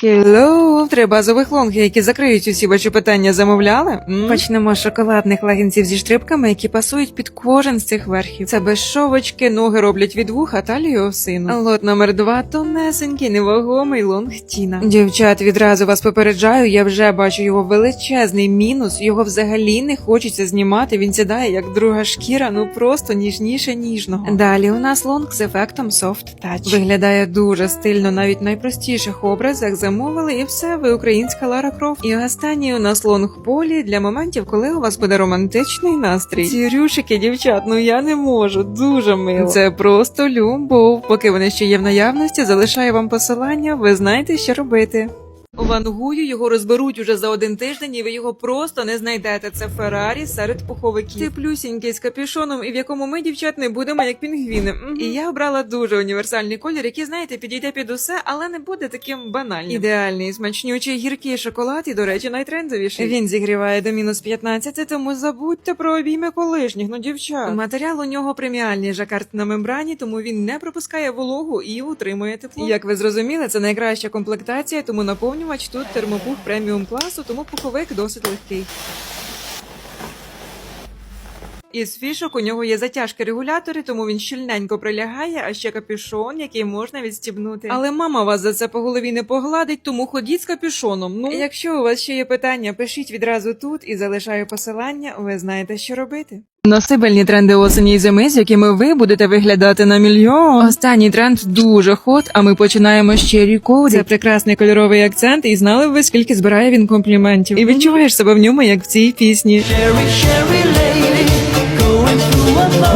Hello. Хеллоу, три базових лонги, які закриють усі ваші питання, замовляли? М? Почнемо з шоколадних лагінців зі штрибками, які пасують під кожен з цих верхів. Це безшовочки, ноги роблять від вух, а талію осину. Лот номер два тонесенький, невагомий лонг Тіна. Дівчат, відразу вас попереджаю, я вже бачу його величезний мінус. Його взагалі не хочеться знімати. Він сідає як друга шкіра, ну просто ніжніше ніжного. Далі у нас лонг з ефектом Soft Touch. Виглядає дуже стильно, навіть в найпростіших образах замовили, і все, ви українська Лара Крофт. І останній у нас лонг полі для моментів, коли у вас буде романтичний настрій. Ці рюшики, дівчат, ну я не можу, дуже мило. Це просто любов. Поки вони ще є в наявності, залишаю вам посилання, ви знаєте, що робити. Вангую його розберуть уже за один тиждень, і ви його просто не знайдете. Це Феррарі серед пуховиків. Ти плюсінький з капюшоном, і в якому ми, дівчат, не будемо як пінгвіни. Мгм. І я обрала дуже універсальний колір, який, знаєте, підійде під усе, але не буде таким банальним. Ідеальний, смачнючий, гіркий шоколад, і, до речі, найтрендовіший. Він зігріває до мінус 15, тому забудьте про обійми колишніх, ну дівчат. Матеріал у нього преміальний жакард на мембрані, тому він не пропускає вологу і утримує тепло. Як ви зрозуміли, це найкраща комплектація, тому наповнювач тут термопух преміум класу, тому пуховик досить легкий. Із фішок у нього є затяжки регулятори, тому він щільненько прилягає, а ще капюшон, який можна відстібнути. Але мама вас за це по голові не погладить, тому ходіть з капюшоном. Ну, якщо у вас ще є питання, пишіть відразу тут і залишаю посилання. Ви знаєте, що робити. Носибельні тренди осені і зими, з якими ви будете виглядати на мільйон. Останній тренд дуже хот, а ми починаємо з Cherry Cody. Це прекрасний кольоровий акцент, і знали б ви, скільки збирає він компліментів. І відчуваєш себе в ньому, як в цій пісні.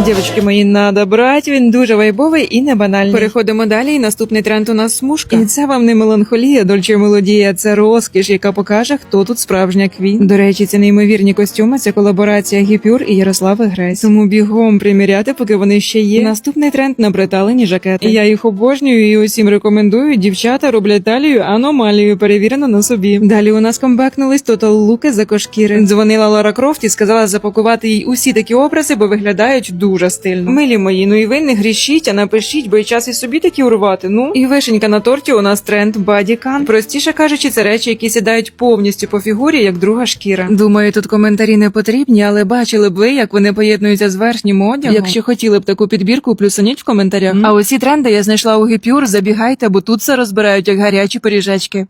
Дівчатки мої, надо брати, він дуже вайбовий і не банальний. Переходимо далі. І наступний тренд у нас смужка. І це вам не меланхолія, дольче мелодія, це розкіш, яка покаже, хто тут справжня квін. До речі, це неймовірні костюми. Це колаборація Гіпюр і Ярослави Гресь. Тому бігом приміряти, поки вони ще є. Наступний тренд на приталені жакети. Я їх обожнюю і усім рекомендую. Дівчата роблять талію аномалію, перевірено на собі. Далі у нас комбекнулись тотал луки за кошкіри. Дзвонила Лора Крофт і сказала запакувати їй усі такі образи, бо виглядають дуже стильно. Милі мої, ну і ви не грішіть, а напишіть, бо й час і собі такі урвати. Ну і вишенька на торті у нас тренд бадікан. Простіше кажучи, це речі, які сідають повністю по фігурі, як друга шкіра. Думаю, тут коментарі не потрібні, але бачили б ви, як вони поєднуються з верхнім одягом. Якщо хотіли б таку підбірку, плюсаніть в коментарях. А усі тренди я знайшла у Гіпюр. Забігайте, бо тут все розбирають як гарячі пиріжечки.